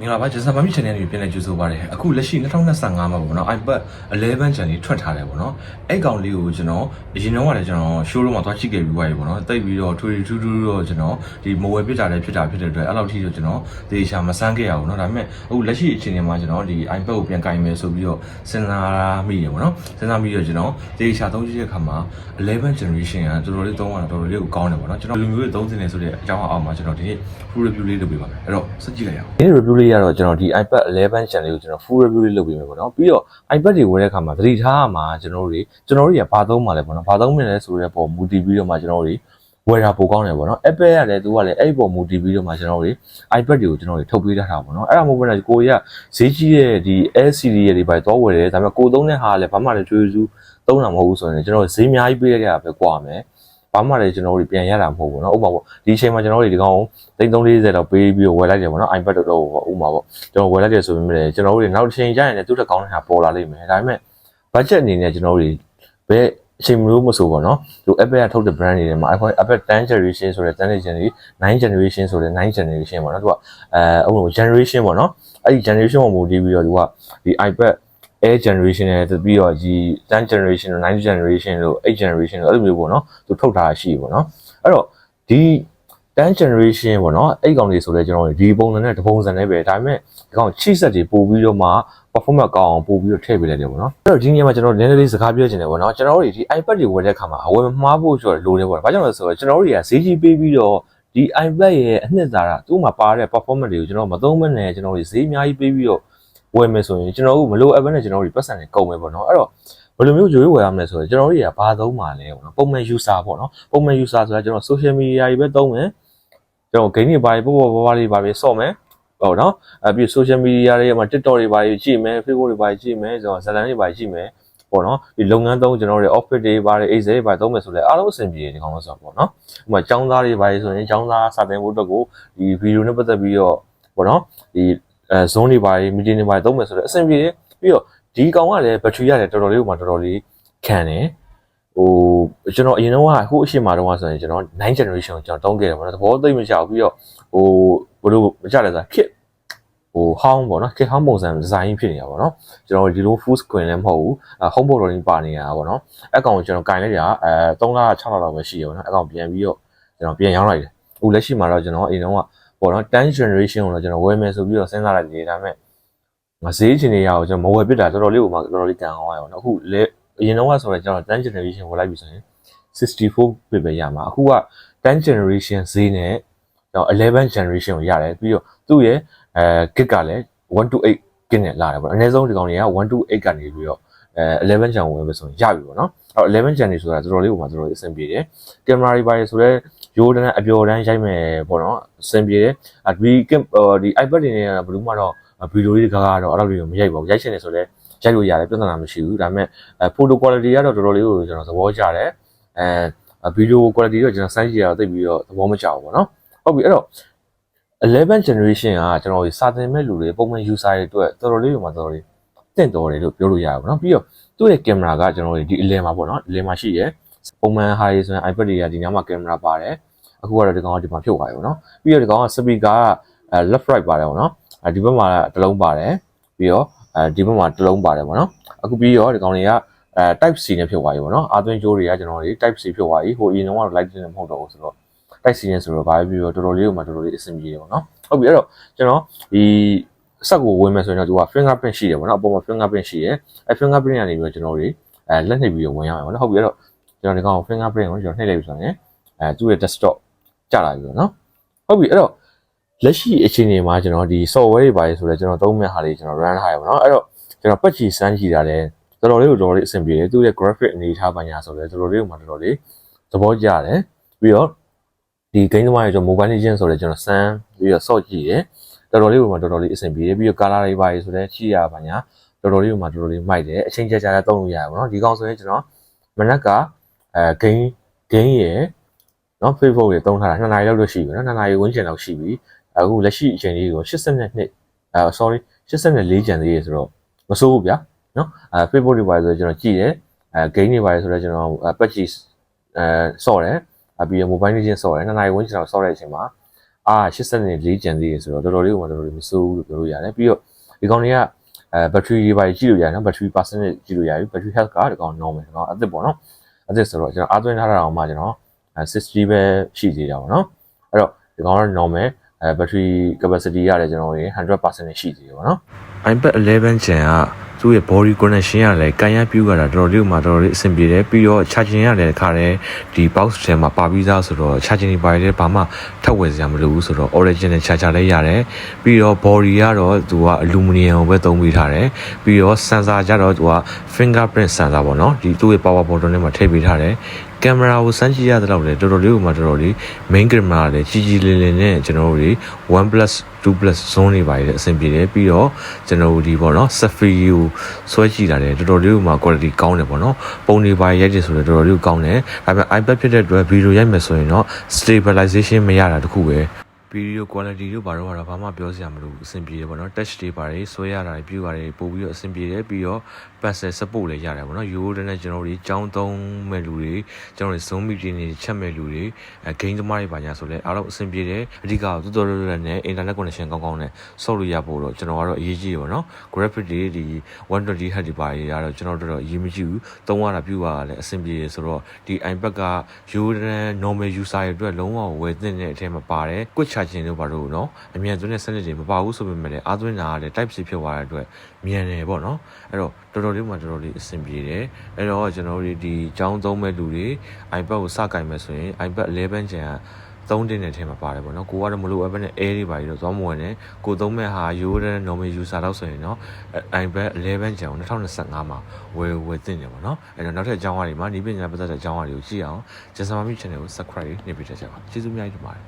မင်္ဂလာပါဂျေဆန်မမီ channel တွေပြန်လည်ကြိုဆိုပါရစေအခုလက်ရှိ2025မှာပေါ့နော် iPad 11 channel ထွက်ထားတယ်ပေါ့နော်အဲ့ကောင်လေးကိုကျွန်တော်အရင်တော့ကလည်းကျွန်တော် showroom မှာသွားကြည့်ခဲ့ပြီးွားရေပေါ့နော်တိတ်ပြီးတော့ထွေထူးထူးတော့ကျွန်တော်ဒီမဝယ်ပြစ်တာလည်းဖြစ်တာဖြစ်တဲ့အတွက်အဲ့လောက်ထိတော့ကျွန်တော်သေချာမစမ်းခဲ့ရဘူးနော်ဒါပေမဲ့အခုလက်ရှိအချိန်မှာကျွန်တော်ဒီ iPad ကိုပြန်ကင်မယ်ဆိုပြီးတော့စဉ်းစားမိတယ်ပေါ့နော်စဉ်းစားမိတော့ကျွန်တော်သေချာသုံးကြည့်တဲ့အခါမှာ11 generation ကတော်တော်လေးသုံးရတာတော်တော်လေးကိုကောင်းတယ်ပေါ့နော်ကျွန်တော်လူမျိုးတွေသုံးစင်နေဆိုတဲ့အကြောင်းအောက်မှာကျွန်တော်ဒီနေ့ full review လေးလုပ်ပေးပါမယ်အဲ့တော့စကြည့်လိုက်ရအောင်ဒီ review လေးကတော့ကျွန်တော်ဒီ iPad 11 channel ကိုကျွန်တော် full review လေးလုပ်ပေးမယ်ပေါ့နော်ပြီးတော့ iPad တွေဝယ်တဲ့အခါမှာသတိထားရမှာကျွန်တော်တို့တွေကျွန်တော်တို့တွေကဘာသုံးမှာလဲပေါ့နော်ဘာသုံးမလဲဆိုတဲ့ပုံမူတည်ပြီးတော့မှကျွန်တော်တို့တွေဝယ်တာပိုကောင်းတယ်ပေါ့နော် Apple ကလည်းသူကလည်းအဲ့ဒီပုံမူတည်ပြီးတော့မှကျွန်တော်တို့တွေ iPad တွေကိုကျွန်တော်တို့ထုတ်ပေးထားတာပေါ့နော်အဲ့ဒါမဟုတ်ဘဲနဲ့ကိုရဈေးကြီးတဲ့ဒီ LCD တွေတွေပဲတော့ဝယ်တယ်ဒါပေမဲ့ကိုသုံးတဲ့ဟာကလည်းဘာမှလည်းကျွေးစုသုံးတာမဟုတ်ဘူးဆိုရင်ကျွန်တော်ဈေးအများကြီးပေးရတဲ့ကပဲကွာမယ် ဘာမှလည်းကျွန်တော်တို့ပြန်ရတာမဟုတ်ဘူးเนาะဥပမာပေါ့ဒီအချိန်မှာကျွန်တော်တို့ဒီကောင်3340တော့ပေးပြီးတော့ဝယ်လိုက်တယ်ပေါ့နော် iPad တော့တော့ဥပမာပေါ့ကျွန်တော်ဝယ်လိုက်တယ်ဆိုပေမဲ့ကျွန်တော်တို့တွေနောက်တစ်ချိန်ကျရင်လည်းသူ့ထက်ကောင်းတဲ့ဟာပေါ်လာလိမ့်မယ်ဒါပေမဲ့ budget အနေနဲ့ကျွန်တော်တို့တွေဘယ်အချိန်မျိုးမဆိုပေါ့နော်ဒီ Apple ကထုတ်တဲ့ brand တွေထဲမှာ iPhone Apple 10 generation ဆိုတဲ့10 generation 9 generation ဆိုတဲ့9 generation ပေါ့နော်သူကအဲဥပမာ generation ပေါ့နော်အဲ့ဒီ generation ကိုမူတည်ပြီးတော့သူကဒီ iPad Air generation နဲ့ပြီးတော့ဒီ10 generation တို့9 generation တို့8 generation တို့အဲ့လိုမျိုးပေါ့နော်သူထုတ်ထားတာရှိပေါ့နော်အဲ့တော့ဒီ10 generation ပေါ့နော်အဲ့ကောင်တွေဆိုလဲကျွန်တော်တို့ဒီပုံစံနဲ့တပုံစံနဲ့ပဲဒါပေမဲ့ဒီကောင်ချိဆက်တွေပို့ပြီးတော့မှ performance ကောင်းအောင်ပို့ပြီးတော့ထည့်ပေးလိုက်တယ်ပေါ့နော်အဲ့တော့ဒီနေရာမှာကျွန်တော်နည်းနည်းလေးစကားပြောချင်တယ်ပေါ့နော်ကျွန်တော်တို့ဒီ iPad တွေဝယ်တဲ့အခါမှာအဝယ်မမှားဖို့ဆိုတော့လိုတယ်ပေါ့ဘာကြောင့်လဲဆိုတော့ကျွန်တော်တို့တွေကဈေးကြီးပေးပြီးတော့ဒီ iPad ရဲ့အနှစ်သာရသူ့မှာပါတဲ့ performance တွေကိုကျွန်တော်မသုံးမနဲ့ကျွန်တော်တို့ဈေးအများကြီးပေးပြီးတော့ ဝယ်မယ်ဆိုရင်ကျွန်တော်တို့မလိုအပ်ဘဲနဲ့ကျွန်တော်တို့ပတ်စံတွေကုန်မယ်ပေါ့နော်အဲ့တော့ဘယ်လိုမျိုးကြွေးဝယ်ရမလဲဆိုတော့ကျွန်တော်တို့တွေကဘာသုံးမှာလဲပေါ့နော်ပုံမှန် user ပေါ့နော်ပုံမှန် user ဆိုတာကျွန်တော် social media တွေပဲသုံးမယ်ကျွန်တော် game တွေဘာတွေပေါ့ပေါ့ဘာဘာလေးဘာတွေစော့မယ်ဟုတ်နော်အပြီး social media တွေမှာ TikTok တွေဘာတွေကြည့်မယ် Facebook တွေဘာတွေကြည့်မယ်ကျွန်တော်ဇာတ်လမ်းတွေဘာတွေကြည့်မယ်ပေါ့နော်ဒီလုပ်ငန်းသုံးကျွန်တော်တို့ office တွေဘာတွေအိတ်စဲတွေဘာတွေသုံးမယ်ဆိုလဲအားလုံးအဆင်ပြေတယ်ဒီကောင်လို့ဆိုတော့ပေါ့နော်ဥပမာចောင်းသားတွေဘာတွေဆိုရင်ចောင်းသားစာသင်ဖို့အတွက်ကိုဒီဗီဒီယိုနဲ့ပတ်သက်ပြီးတော့ပေါ့နော်ဒီ အဲ zone တွေဘာတွေ meeting တွေဘာတွေသုံးမယ်ဆိုတော့အဆင်ပြေတယ်ပြီးတော့ဒီကောင်ကလည်းဘက်ထရီရတယ်တော်တော်လေးဥပမာတော်တော်လေးခံတယ်ဟိုကျွန်တော်အရင်တော့ဟိုအရှိမတော့ဆိုရင်ကျွန်တော်9 generation ကိုကျွန်တော်တုံးခဲ့တယ်ပေါ့နော်သဘောသိမချဘူးပြီးတော့ဟိုဘယ်လိုမကြလဲဆိုခစ်ဟိုဟောင်းပေါ့နော်ခစ်ဟောင်းပုံစံဒီဇိုင်းဖြစ်နေတာပေါ့နော်ကျွန်တော်ဒီလို full screen လည်းမဟုတ်ဘူးအဲ home button ပါနေတာပေါ့နော်အကောင်ကိုကျွန်တော်ကင်လိုက်တာအဲ3လ6လလောက်ပဲရှိရပေါ့နော်အကောင်ပြန်ပြီးတော့ကျွန်တော်ပြန်ရောင်းလိုက်တယ်အခုလက်ရှိမှာတော့ကျွန်တော်အရင်တော့ ပေါ့နော်10 generation ကိုတော့ကျွန်တော်ဝယ်မယ်ဆိုပြီးတော့စဉ်းစားလိုက်တယ်ဒါပေမဲ့ငါဈေးချင်နေရအောင်ကျွန်တော်မဝယ်ပြစ်တာတော်တော်လေးကိုမှတော်တော်လေးကန်အောင်ရအောင်နော်အခုလေအရင်တော့ဆိုတော့ကျွန်တော်10 generation ဝယ်လိုက်ပြီဆိုရင်64 bit ပဲရမှာအခုက10 generation ဈေးနဲ့ကျွန်တော်11 generation ကိုရတယ်ပြီးတော့သူ့ရဲ့အဲ gig ကလည်း128 gig နဲ့လာတယ်ပေါ့အနည်းဆုံးဒီကောင်တွေက128ကနေပြီးတော့အဲ11 gen ဝင်ပဲဆိုရင်ရပြီပေါ့နော်အဲ့တော့11 gen နေဆိုတာတော်တော်လေးကိုမှတော်တော်လေးအဆင်ပြေတယ်ကင်မရာတွေပါတယ်ဆိုတော့ ရိုးတန်းအပျော်တန်းရိုက်မယ်ပေါ့နော်အဆင်ပြေတယ်ဒီဒီ iPad တွေနဲ့ဘယ်သူမှတော့ဗီဒီယိုလေးတကားကတော့အဲ့လိုမျိုးမရိုက်ပါဘူးရိုက်ရှင်နေဆိုလဲရိုက်လို့ရတယ်ပြဿနာမရှိဘူးဒါပေမဲ့အဖိုတို quality ကတော့တော်တော်လေးကိုကျွန်တော်သဘောကျတယ်အဲဗီဒီယို quality တော့ကျွန်တော်စမ်းကြည့်ရတော့သိပြီးတော့သဘောမကျဘူးပေါ့နော်ဟုတ်ပြီအဲ့တော့11 generation ကကျွန်တော်စာသင်မဲ့လူတွေပုံမှန် user တွေအတွက်တော်တော်လေးတွေမှာတော်တော်လေးတင့်တော်တယ်လို့ပြောလို့ရတာပေါ့နော်ပြီးတော့သူ့ရဲ့ကင်မရာကကျွန်တော်ဒီအလဲမှာပေါ့နော်အလဲမှာရှိရယ် ပုံမှန် high ဆိုရင် iPad တွေကဒီညမှာကင်မရာပါတယ်အခုကတော့ဒီကောင်ကဒီမှာဖြုတ်သွားပြီပေါ့နော်ပြီးတော့ဒီကောင်က speaker က left right ပါတယ်ပေါ့နော်အဲဒီဘက်မှာတစ်လုံးပါတယ်ပြီးတော့အဲဒီဘက်မှာတစ်လုံးပါတယ်ပေါ့နော်အခုပြီးတော့ဒီကောင်တွေကအဲ type C နဲ့ဖြုတ်သွားပြီပေါ့နော်အာသွင်းကြိုးတွေကကျွန်တော်တို့ type C ဖြုတ်သွားပြီဟိုအရင်တော့ light နဲ့မဟုတ်တော့ဘူးဆိုတော့တိုက်စီရင်ဆိုတော့ဘာပဲပြီးတော့တော်တော်လေးကိုမှတော်တော်လေးအဆင်ပြေတယ်ပေါ့နော်ဟုတ်ပြီအဲ့တော့ကျွန်တော်ဒီစက်ကိုဝင်မယ်ဆိုရင်တော့သူက fingerprint ရှိတယ်ပေါ့နော်အပေါ်မှာ fingerprint ရှိတယ်အဲ fingerprint ကနေပြီးတော့ကျွန်တော်တို့အဲလက်နှိပ်ပြီးတော့ဝင်ရမယ်ပေါ့နော်ဟုတ်ပြီအဲ့တော့ ကျွန်တော်ဒီကောင် fingerprint ကိုကျွန်တော်နှိပ်လိုက်ပြီဆိုရင်အဲသူ့ရဲ့ desktop ကျလာပြီပေါ့နော်ဟုတ်ပြီအဲ့တော့လက်ရှိအခြေအနေမှာကျွန်တော်ဒီ software တွေပါတယ်ဆိုတော့ကျွန်တော်သုံးမဲ့ဟာတွေကျွန်တော် run ထားရပါတော့အဲ့တော့ကျွန်တော်ပတ်ချီစမ်းကြည့်တာလည်းတော်တော်လေးကိုတော်တော်လေးအဆင်ပြေတယ်သူ့ရဲ့ graphic အနေထားပညာဆိုတော့တော်တော်လေးကိုမှတော်တော်လေးသဘောကျတယ်ပြီးတော့ဒီ game သမားတွေကျွန်တော် mobile legend ဆိုတော့ကျွန်တော်စမ်းပြီးတော့ sort ကြည့်တယ်တော်တော်လေးကိုမှတော်တော်လေးအဆင်ပြေတယ်ပြီးတော့ color တွေပါရဆိုတော့ကြည့်ရပါညာတော်တော်လေးကိုမှတော်တော်လေးမိုက်တယ်အချိန်ကြာကြာလည်းသုံးလို့ရတယ်ပေါ့နော်ဒီကောင်ဆိုရင်ကျွန်တော်မနက်က အဲ game game ရယ်နော် Facebook ရယ်သုံးထားတာ2နာရီလောက်တော့ရှိပြီနော်2နာရီဝန်းကျင်လောက်ရှိပြီအခုလက်ရှိအချိန်လေးကို82နှစ်အဲ sorry 84ကျန်သေးရဆိုတော့မစိုးဘူးဗျာနော်အဲ Facebook တွေပါဆိုတော့ကျွန်တော်ကြည့်တယ်အဲ game တွေပါဆိုတော့ကျွန်တော် patch အဲဆော့တယ်အပြီး mobile legend ဆော့တယ်နှစ်နာရီဝန်းကျင်လောက်ဆော့တဲ့အချိန်မှာအာ84ကျန်သေးရဆိုတော့တော်တော်လေးကမှတော်တော်လေးမစိုးဘူးလို့ပြောလို့ရတယ်ပြီးတော့ဒီကောင်တွေကအဲဘက်ထရီတွေပါကြည့်လို့ရတယ်နော်ဘက်ထရီ percentage ကြည့်လို့ရတယ်ဘက်ထရီ health ကဒီကောင် normal ဒီကောင်အသစ်ပေါ့နော် အသစ်ဆိုတော့ကျွန်တော်အားသွင်းထားတာအောင်မှကျွန်တော်60ပဲရှိသေးတာပေါ့နော်အဲ့တော့ဒီကောင်က normal အဲ battery capacity ရတယ်ကျွန်တော်ရေ100%ရှိသေးတယ်ပေါ့နော် iPad 11 Gen က သူ့ရဲ့ body connection ရလဲကန်ရပြူရတာတော်တော်လေးမှတော်တော်လေးအဆင်ပြေတယ်ပြီးတော့ charging ရလဲခါတယ်ဒီ box ထဲမှာပါပြီးသားဆိုတော့ charging တွေပါတယ်ဘာမှထပ်ဝယ်စရာမလိုဘူးဆိုတော့ original charger လေးရတယ်ပြီးတော့ body ကတော့သူက aluminum ကိုပဲသုံးပေးထားတယ်ပြီးတော့ sensor ကြတော့သူက fingerprint sensor ပေါ့နော်ဒီသူ့ရဲ့ power button ထဲမှာထည့်ပေးထားတယ်ကင်မရာကိုစမ်းကြည့်ရတဲ့တော့လေတော်တော်လေးကမှတော်တော်လေး main camera လည်းကြီးကြီးလေးလေးနဲ့ကျွန်တော်တို့တွေ1 plus 2 plus zone တွေပါရတဲ့အဆင်ပြေတယ်ပြီးတော့ကျွန်တော်တို့ဒီပေါ့နော် Safari ကိုဆွဲကြည့်တာလည်းတော်တော်လေးကမှ quality ကောင်းတယ်ပေါ့နော်ပုံတွေပါရိုက်တယ်ဆိုတော့တော်တော်လေးကောင်းတယ်ဒါပေမဲ့ iPad ဖြစ်တဲ့အတွက် video ရိုက်မယ်ဆိုရင်တော့ stabilization မရတာတခုပဲ video quality တို့ဘာလို့ကတော့ဘာမှပြောစရာမလိုဘူးအဆင်ပြေတယ်ပေါ့နော် touch တွေပါတယ်ဆွဲရတာတွေပြုတာတွေပို့ပြီးတော့အဆင်ပြေတယ်ပြီးတော့ pencil support လည်းရတယ်ပေါ့နော်ရိုးရိုးနဲ့ကျွန်တော်တို့ကြီးကြောင်းသုံးမဲ့လူတွေကျွန်တော်တို့ zoom meeting တွေချက်မဲ့လူတွေအဲ game သမားတွေပါညာဆိုလဲအားလုံးအဆင်ပြေတယ်အဓိကတော်တော်တော်တော်နဲ့ internet connection ကောင်းကောင်းနဲ့ဆောက်လို့ရဖို့တော့ကျွန်တော်ကတော့အရေးကြီးတယ်ပေါ့နော် graphic တွေဒီ120 Hz တွေပါရတော့ကျွန်တော်တို့တော့အရေးမကြီးဘူးသုံးရတာပြုရတာလည်းအဆင်ပြေတယ်ဆိုတော့ဒီ iPad ကရိုးရိုး normal user တွေအတွက်လုံးဝဝယ်သင့်တဲ့အထက်မှာပါတယ် quick charging တို့ပါတော့နော်အမြန်သွင်းတဲ့စနစ်တွေမပါဘူးဆိုပေမဲ့လည်းအားသွင်းတာကလည်း type C ဖြစ်သွားတဲ့အတွက်မြန်တယ်ပေါ့နော်အဲ့တော့တော်တော်လေးမှတော်တော်လေးအဆင်ပြေတယ်အဲ့တော့ကျွန်တော်တို့ဒီចောင်းသုံးမဲ့လူတွေ iPad ကိုစကင်မဲ့ဆိုရင် iPad 11 Gen ကသုံးတင်တဲ့ထဲမှာပါတယ်ပေါ့နော်ကိုကတော့မလို့အပ်ပဲနဲ့ air တွေပါပြီးတော့သွားမဝင်နဲ့ကိုသုံးမဲ့ဟာရိုးတဲ့ normal user တော့ဆိုရင်နော် iPad 11 Gen ကို2025မှာဝယ်ဝယ်တင်တယ်ပေါ့နော်အဲ့တော့နောက်ထပ်အကြောင်းအရာတွေမှာဒီပညာပတ်သက်တဲ့အကြောင်းအရာတွေကိုကြည့်အောင် Jasmine Channel ကို subscribe နေပြကြပါကျေးဇူးအများကြီးတင်ပါတယ်